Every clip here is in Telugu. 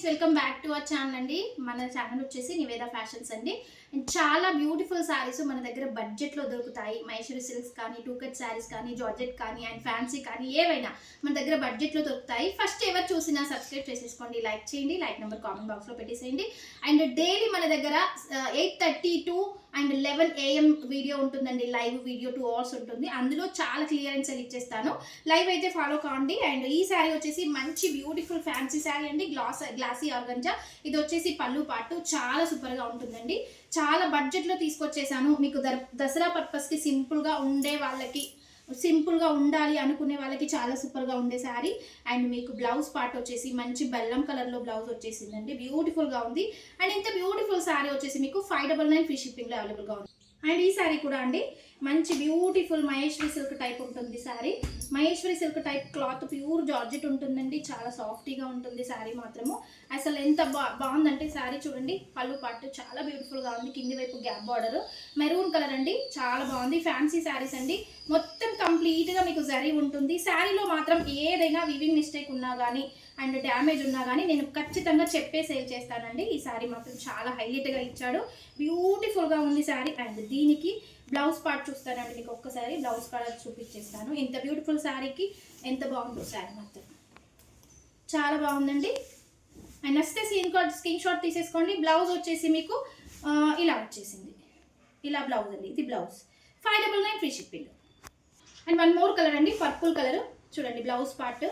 Friends welcome back to our channel అండి. మన ఛానల్ వచ్చేసి నివేద ఫ్యాషన్స్ అండి. చాలా బ్యూటిఫుల్ శారీస్ మన దగ్గర బడ్జెట్లో దొరుకుతాయి. మైసూరి సిల్క్స్ కానీ టూ కట్ శారీస్ కానీ జార్జెట్ కానీ అండ్ ఫ్యాన్సీ కానీ ఏవైనా మన దగ్గర బడ్జెట్లో దొరుకుతాయి. ఫస్ట్ ఎవరు చూసినా సబ్స్క్రైబ్ చేసేసుకోండి. లైక్ చేయండి. లైక్ నెంబర్ కామెంట్ బాక్స్లో పెట్టేసేయండి. అండ్ డైలీ మన దగ్గర eight thirty to and eleven AM video ఉంటుందండి. లైవ్ వీడియో టూ అవర్స్ ఉంటుంది. అందులో చాలా క్లియరెన్స్ ఇచ్చేస్తాను. లైవ్ అయితే ఫాలో కావండి అండ్ ఈ శారీ వచ్చేసి మంచి బ్యూటిఫుల్ ఫ్యాన్సీ శారీ అండి. Glass glass organza. ఇది వచ్చేసి పళ్ళు పాటు చాలా సూపర్గా ఉంటుందండి. చాలా బడ్జెట్లో తీసుకొచ్చేసాను. మీకు దర్ దసరా పర్పస్కి సింపుల్గా ఉండే వాళ్ళకి సింపుల్గా ఉండాలి అనుకునే వాళ్ళకి చాలా సూపర్గా ఉండే శారీ. అండ్ మీకు బ్లౌజ్ పార్ట్ వచ్చేసి మంచి బెల్లం కలర్లో బ్లౌజ్ వచ్చేసిందండి. బ్యూటిఫుల్గా ఉంది. అండ్ ఇంత బ్యూటిఫుల్ శారీ వచ్చేసి మీకు ఫైవ్ డబల్ నైన్ ఫ్రీ షిప్పింగ్లో అవైలబుల్గా ఉంది. అండ్ ఈ శారీ కూడా అండి మంచి బ్యూటిఫుల్ మహేశ్వరి సిల్క్ టైప్ ఉంటుంది saree. Maheshwari silk type cloth pure georgette ఉంటుందండి. చాలా సాఫ్టీగా ఉంటుంది శారీ మాత్రము. అసలు ఎంత బా బాగుందంటే శారీ చూడండి. పళ్ళు పట్టు చాలా బ్యూటిఫుల్గా ఉంది. కింది వైపు గ్యాప్ బార్డర్ మెరూన్ కలర్ అండి. చాలా బాగుంది. ఫ్యాన్సీ శారీస్ అండి. మొత్తం కంప్లీట్గా మీకు జరీ ఉంటుంది. శారీలో మాత్రం ఏదైనా వివింగ్ మిస్టేక్ ఉన్నా కానీ అండ్ డ్యామేజ్ ఉన్నా కానీ నేను ఖచ్చితంగా చెప్పే సేల్ చేస్తానండి. ఈ శారీ మాత్రం చాలా హైలైట్గా ఇచ్చాడు. బ్యూటిఫుల్గా ఉంది శారీ. అండ్ దీనికి బ్లౌజ్ పార్ట్ చూస్తానండి మీకు ఒక్కసారి బ్లౌజ్ కలర్ చూపించేస్తాను. ఇంత బ్యూటిఫుల్ శారీకి ఎంత బాగుందో శారీ మాత్రం. చాలా బాగుందండి. అండ్ నచ్చితే సీన్ కార్డ్ స్క్రీన్ షాట్ తీసేసుకోండి. బ్లౌజ్ వచ్చేసి మీకు ఇలా వచ్చేసింది. ఇలా బ్లౌజ్ అండి ఇది blouse. Five double nine free shipping and one more colour అండి పర్పుల్ కలర్ చూడండి బ్లౌజ్ పార్ట్.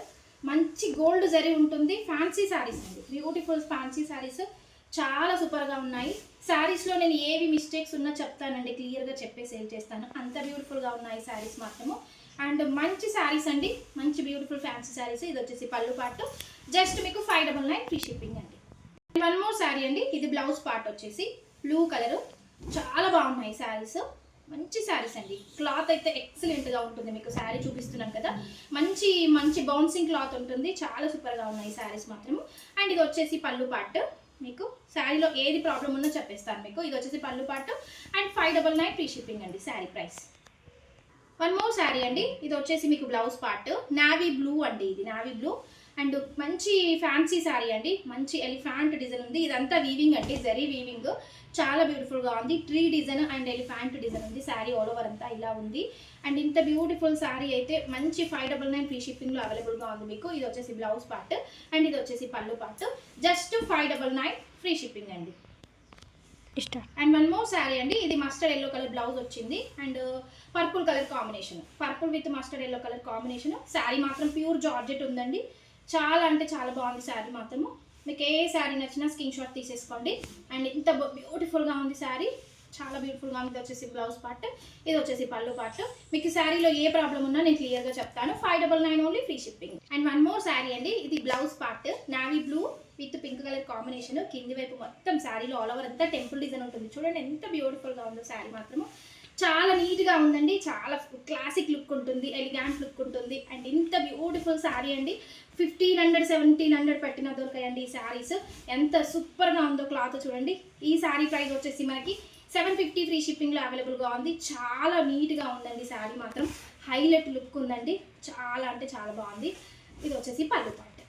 మంచి గోల్డ్ జరీ ఉంటుంది. ఫ్యాన్సీ శారీస్ అండి. బ్యూటిఫుల్ ఫ్యాన్సీ శారీస్ చాలా సూపర్గా ఉన్నాయి. శారీస్లో నేను ఏవి మిస్టేక్స్ ఉన్నా చెప్తానండి. క్లియర్గా చెప్పే సేల్ చేస్తాను. అంత బ్యూటిఫుల్గా ఉన్నాయి శారీస్ మాత్రము. అండ్ మంచి శారీస్ అండి. మంచి బ్యూటిఫుల్ ఫ్యాన్సీ శారీస్. ఇది వచ్చేసి పళ్ళు పాటు. జస్ట్ మీకు five double nine free shipping అండి. వన్ మోర్ శారీ అండి. ఇది బ్లౌజ్ పార్ట్ వచ్చేసి బ్లూ కలర్. చాలా బాగున్నాయి శారీస్. మంచి శారీస్ అండి. క్లాత్ అయితే ఎక్సలెంట్గా ఉంటుంది. మీకు శారీ చూపిస్తున్నాను కదా. మంచి మంచి బౌన్సింగ్ క్లాత్ ఉంటుంది. చాలా సూపర్గా ఉన్నాయి శారీస్ మాత్రము. అండ్ ఇది వచ్చేసి పళ్ళు పార్ట్. మీకు శారీలో ఏది ప్రాబ్లం ఉందో చెప్పేస్తాను మీకు. ఇది వచ్చేసి పళ్ళు పాటు and five double nine free shipping అండి saree price one more saree అండి. ఇది వచ్చేసి మీకు బ్లౌజ్ పార్ట్ నావీ బ్లూ అండి ఇది. నావీ బ్లూ అండ్ మంచి ఫ్యాన్సీ శారీ అండి. మంచి ఎలిఫాంట్ డిజైన్ ఉంది. ఇదంతా వీవింగ్ అండి. జరీ వీవింగ్ చాలా బ్యూటిఫుల్గా ఉంది. Tree design and elephant design ఉంది. శారీ ఆల్ ఓవర్ అంతా ఇలా ఉంది. అండ్ ఇంత బ్యూటిఫుల్ శారీ అయితే మంచి ఫైవ్ డబల్ నైన్ ఫ్రీ షిప్పింగ్లో అవైలబుల్గా ఉంది మీకు. ఇది వచ్చేసి బ్లౌజ్ పార్ట్ అండ్ ఇది వచ్చేసి పళ్ళు part just five double nine free shipping అండి. అండ్ వన్ మోర్ శారీ అండి. ఇది మస్టర్డ్ ఎల్లో కలర్ బ్లౌజ్ వచ్చింది. And purple colour combination purple with mustard yellow colour combination saree మాత్రం ప్యూర్ జార్జెట్ ఉందండి. చాలా అంటే చాలా బాగుంది శారీ మాత్రము. మీకు ఏ శారీ నచ్చినా స్క్రీన్ షాట్ తీసేసుకోండి. అండ్ ఇంత బ్యూటిఫుల్గా ఉంది శారీ. చాలా బ్యూటిఫుల్గా ఉంది. ఇది వచ్చేసి బ్లౌజ్ పార్ట్ ఇది వచ్చేసి పళ్ళు పార్ట్ మీకు శారీలో ఏ ప్రాబ్లం ఉన్నా నేను క్లియర్గా చెప్తాను. Five double nine only free shipping and one more saree అండి. ఇది blouse part navy blue with pink colour combination కింది వైపు మొత్తం శారీలో ఆల్ ఓవర్ అంతా టెంపుల్ డిజైన్ ఉంటుంది. చూడండి ఎంత బ్యూటిఫుల్గా ఉందో శారీ మాత్రము. చాలా నీట్గా ఉందండి. చాలా క్లాసిక్ లుక్ ఉంటుంది ఎలిగాంట్ లుక్ ఉంటుంది. అండ్ ఇంత బ్యూటిఫుల్ శారీ అండి. ఫిఫ్టీన్ హండ్రెడ్ సెవెంటీన్ హండ్రెడ్ పెట్టిన దొరకాయండి ఈ శారీస్ ఎంత సూపర్గా ఉందో క్లాత్ చూడండి. ఈ శారీ ప్రైస్ వచ్చేసి మనకి సెవెన్ ఫిఫ్టీ ఫ్రీ షిప్పింగ్లో అవైలబుల్గా ఉంది. చాలా నీట్గా ఉందండి శారీ మాత్రం. హైలైట్ లుక్ ఉందండి. చాలా అంటే చాలా బాగుంది. ఇది వచ్చేసి పళ్ళు పార్ట్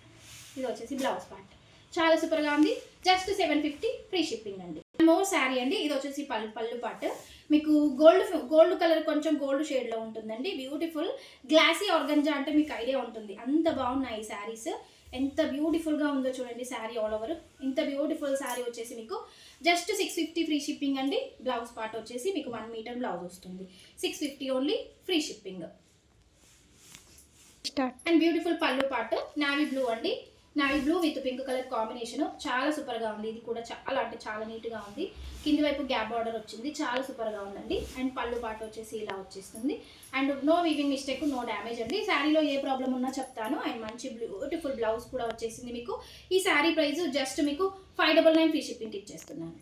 ఇది వచ్చేసి బ్లౌజ్ పార్ట్ చాలా సూపర్గా ఉంది. Just seven fifty free shipping అండి. మోర్ శారీ అండి. ఇది వచ్చేసి పళ్ళు పళ్ళు పార్ట్ మీకు గోల్డ్ గోల్డ్ కలర్ కొంచెం గోల్డ్ షేడ్లో ఉంటుందండి. బ్యూటిఫుల్. గ్లాసీ ఆర్గంజా అంటే మీకు ఐడియా ఉంటుంది. అంత బాగున్నాయి ఈ శారీస్. ఎంత బ్యూటిఫుల్గా ఉందో చూడండి శారీ ఆల్ ఓవర్. ఇంత బ్యూటిఫుల్ శారీ వచ్చేసి మీకు just six fifty free shipping అండి. బ్లౌజ్ పార్ట్ వచ్చేసి మీకు వన్ మీటర్ బ్లౌజ్ వస్తుంది. Six fifty only free shipping. And beautiful పళ్ళు పార్ట్ నావీ బ్లూ అండి. Navy blue with pink colour combination చాలా సూపర్గా ఉంది. ఇది కూడా చాలా అంటే చాలా నీట్గా ఉంది. కింది వైపు గ్యాప్ బార్డర్ వచ్చింది. చాలా సూపర్గా ఉందండి. అండ్ పళ్ళు పాటు వచ్చేసి ఇలా వచ్చేస్తుంది. And no weaving mistake no damage అండి. శారీలో ఏ ప్రాబ్లం ఉన్నా చెప్తాను. అండ్ మంచి బ్యూటిఫుల్ బ్లౌజ్ కూడా వచ్చేసింది మీకు. ఈ శారీ ప్రైస్ జస్ట్ మీకు five double nine free shipping ఇచ్చేస్తున్నాను.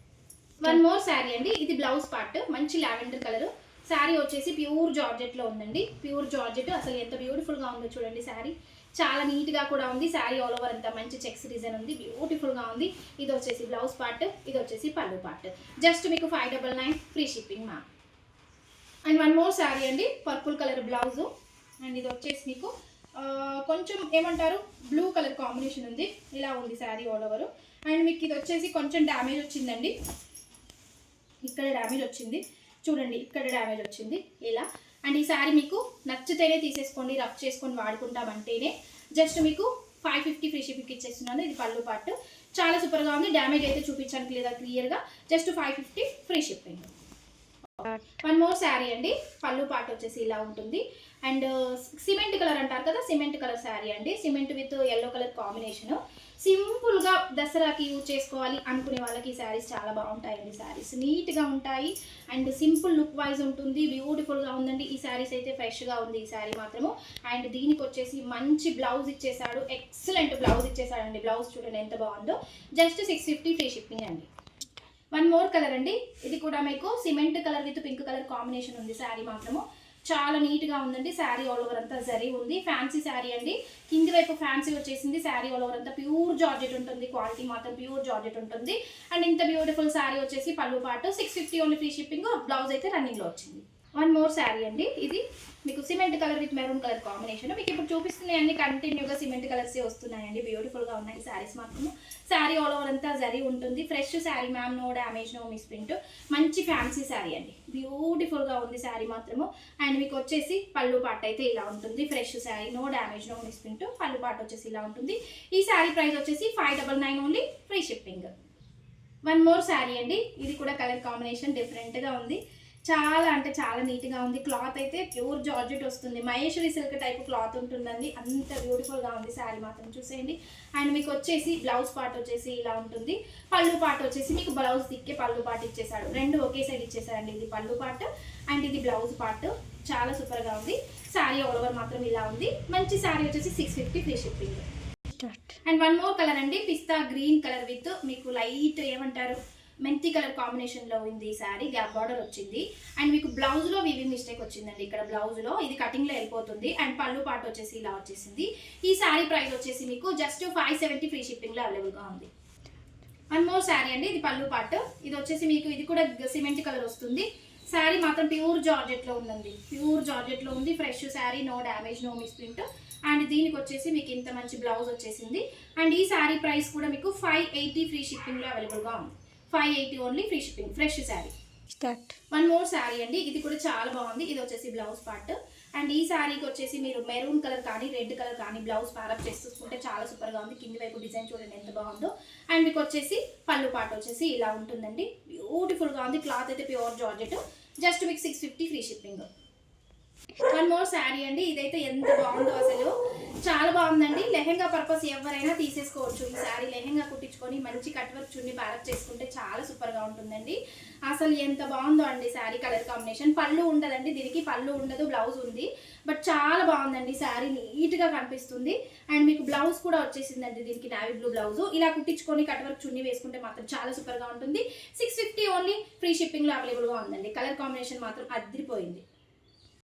వన్ మోర్ శారీ అండి. ఇది బ్లౌజ్ పార్ట్ మంచి లావెండర్ కలర్ శారీ వచ్చేసి ప్యూర్ జార్జెట్లో ఉందండి. ప్యూర్ జార్జెట్ అసలు ఎంత బ్యూటిఫుల్గా ఉందో చూడండి శారీ చాలా నీట్గా కూడా ఉంది. శారీ ఆల్ ఓవర్ అంతా మంచి చెక్స్ డిజైన్ ఉంది. బ్యూటిఫుల్గా ఉంది. ఇది వచ్చేసి బ్లౌజ్ పార్ట్ ఇది వచ్చేసి పళ్ళు పార్ట్. జస్ట్ మీకు five double nine free shipping మా అండ్ వన్ మోర్ శారీ అండి. Purple colour blouse. అండ్ ఇది వచ్చేసి మీకు కొంచెం ఏమంటారు? బ్లూ కలర్ కాంబినేషన్ ఉంది. ఇలా ఉంది శారీ ఆల్ ఓవర్. అండ్ మీకు ఇది వచ్చేసి కొంచెం డ్యామేజ్ వచ్చిందండి. ఇక్కడ డ్యామేజ్ వచ్చింది. చూడండి ఇక్కడ డ్యామేజ్ వచ్చింది. ఇలా. అండ్ ఈ శారీ మీకు నచ్చితేనే తీసేసుకోండి రఫ్ చేసుకొని వాడుకుంటామంటేనే. జస్ట్ మీకు ఫైవ్ ఫిఫ్టీ ఫ్రీ షిప్కి ఇచ్చేస్తున్నాను ఇది పళ్ళు పాటు. చాలా సూపర్గా ఉంది డ్యామేజ్ అయితే చూపించడానికి లేదా క్లియర్గా just five fifty free shipping one more saree అండి. పళ్ళు పాట వచ్చేసి ఇలా ఉంటుంది. అండ్ సిమెంట్ కలర్ అంటారు కదా సిమెంట్ కలర్ శారీ అండి. Cement with yellow colour combination సింపుల్గా దసరాకి యూజ్ చేసుకోవాలి అనుకునే వాళ్ళకి ఈ శారీస్ చాలా బాగుంటాయండి. శారీస్ నీట్గా ఉంటాయి. అండ్ సింపుల్ లుక్ వైజ్ ఉంటుంది. బ్యూటిఫుల్గా ఉందండి. ఈ శారీస్ అయితే ఫ్రెష్గా ఉంది. ఈ శారీ మాత్రము. అండ్ దీనికి వచ్చేసి మంచి బ్లౌజ్ ఇచ్చేసాడు ఎక్సలెంట్ బ్లౌజ్ ఇచ్చేసాడండి బ్లౌజ్ చూడండి ఎంత బాగుందో. Just six fifty free shipping అండి. వన్ మోర్ కలర్ అండి. ఇది కూడా మీకు cement colour with pink colour combination ఉంది శారీ మాత్రము. చాలా నీట్గా ఉందండి శారీ ఆల్ ఓవర్ అంతా జరీ ఉంది. ఫ్యాన్సీ శారీ అండి. కింది వైపు ఫ్యాన్సీ వచ్చేసింది శారీ ఆల్ ఓవర్ అంతా ప్యూర్ జార్జెట్ ఉంటుంది. క్వాలిటీ మాత్రం ప్యూర్ జార్జెట్ ఉంటుంది. అండ్ ఇంత బ్యూటిఫుల్ శారీ వచ్చేసి పళ్ళు పాటు six fifty only free shipping blouse అయితే రన్నింగ్లో వచ్చింది. వన్ మోర్ శారీ అండి. ఇది మీకు cement colour with maroon colour combination. మీకు ఇప్పుడు చూపిస్తున్నాయి అన్ని కంటిన్యూగా సిమెంట్ కలర్సే వస్తున్నాయండి. బ్యూటిఫుల్గా ఉన్నాయి శారీస్ మాత్రము. శారీ ఆల్ ఓవర్ అంతా జరీ ఉంటుంది. Fresh saree ma'am no damage no misprint మంచి ఫ్యాన్సీ శారీ అండి. బ్యూటిఫుల్గా ఉంది శారీ మాత్రము. అండ్ మీకు వచ్చేసి పళ్ళు పాట అయితే ఇలా ఉంటుంది. Fresh saree no damage no misprint పళ్ళు పాట వచ్చేసి ఇలా ఉంటుంది. ఈ శారీ ప్రైస్ వచ్చేసి five double nine only free shipping one more saree అండి. ఇది కూడా కలర్ కాంబినేషన్ డిఫరెంట్గా ఉంది. చాలా అంటే చాలా నీట్గా ఉంది. క్లాత్ అయితే ప్యూర్ జార్జెట్ వస్తుంది. మహేశ్వరి సిల్క్ టైప్ క్లాత్ ఉంటుందండి. అంత బ్యూటిఫుల్గా ఉంది శారీ మాత్రం చూసేయండి. అండ్ మీకు వచ్చేసి బ్లౌజ్ పార్ట్ వచ్చేసి ఇలా ఉంటుంది. పళ్ళు పార్ట్ వచ్చేసి మీకు బ్లౌజ్ తిక్కే పళ్ళు పార్ట్ ఇచ్చేసాడు రెండు ఒకే సైడ్ ఇచ్చేసాడండి ఇది పళ్ళు పార్ట్ అండ్ ఇది బ్లౌజ్ పార్ట్. చాలా సూపర్గా ఉంది. శారీ ఆల్ ఓవర్ మాత్రం ఇలా ఉంది. మంచి శారీ వచ్చేసి six fifty free shipping and one more colour అండి. పిస్తా గ్రీన్ కలర్ విత్ మీకు లైట్ ఏమంటారు? మెంతి కలర్ కాంబినేషన్లో ఉంది ఈ శారీ గ్యాప్ బార్డర్ వచ్చింది. అండ్ మీకు బ్లౌజ్లో లో మిస్టేక్ వచ్చిందండి ఇక్కడ బ్లౌజ్లో. ఇది కటింగ్లో వెళ్ళిపోతుంది. అండ్ పళ్ళు పాట వచ్చేసి ఇలా వచ్చేసింది. ఈ శారీ ప్రైస్ వచ్చేసి మీకు జస్ట్ ఫైవ్ సెవెంటీ ఫ్రీ షిప్పింగ్లో అవైలబుల్గా ఉంది. వన్ మోర్ శారీ అండి ఇది పళ్ళు పాట. ఇది వచ్చేసి మీకు ఇది కూడా సిమెంట్ కలర్ వస్తుంది. శారీ మాత్రం ప్యూర్ జార్జెట్లో ఉందండి. ప్యూర్ జార్జెట్లో ఉంది fresh saree no damage no misprint. And దీనికి వచ్చేసి మీకు ఇంత మంచి బ్లౌజ్ వచ్చేసింది. అండ్ ఈ శారీ ప్రైస్ కూడా మీకు ఫైవ్ ఎయిటీ ఫ్రీ షిప్పింగ్లో అవైలబుల్గా గా ఉంది. Five eighty only free shipping fresh saree start one more saree అండి. ఇది కూడా చాలా బాగుంది. ఇది వచ్చేసి బ్లౌజ్ పార్ట్ అండ్ ఈ శారీకి వచ్చేసి మీరు మెరూన్ కలర్ కానీ రెడ్ కలర్ కానీ బ్లౌజ్ ప్యారప్ చేసుకుంటే చాలా సూపర్గా ఉంది. కింది వైపు డిజైన్ చూడండి ఎంత బాగుందో. అండ్ మీకు వచ్చేసి పళ్ళు పాట వచ్చేసి ఇలా ఉంటుందండి. బ్యూటిఫుల్గా ఉంది. క్లాత్ అయితే ప్యూర్ జార్జెట్ జస్ట్ మీకు six fifty free shipping one more saree అండి. ఇదైతే ఎంత బాగుందో అసలు. చాలా బాగుందండి. లెహెంగా పర్పస్ ఎవరైనా తీసేసుకోవచ్చు. ఈ శారీ లెహెంగా కుట్టించుకొని మంచి కట్ వర్క్ చున్ని ప్యారప్ చేసుకుంటే చాలా సూపర్గా ఉంటుందండి. అసలు ఎంత బాగుందో అండి శారీ కలర్ కాంబినేషన్ పళ్ళు ఉండదండి దీనికి పళ్ళు ఉండదు బ్లౌజ్ ఉంది. బట్ చాలా బాగుందండి శారీ నీట్గా కనిపిస్తుంది. అండ్ మీకు బ్లౌజ్ కూడా వచ్చేసిందండి దీనికి నావీ బ్లూ బ్లౌజ్ ఇలా కుట్టించుకొని కట్ వర్క్ చున్ని వేసుకుంటే మాత్రం చాలా సూపర్గా ఉంటుంది. సిక్స్ ఫిఫ్టీ ఓన్లీ ఫ్రీ షిప్పింగ్లో అవైలబుల్గా ఉందండి. కలర్ కాంబినేషన్ మాత్రం అదిరిపోయింది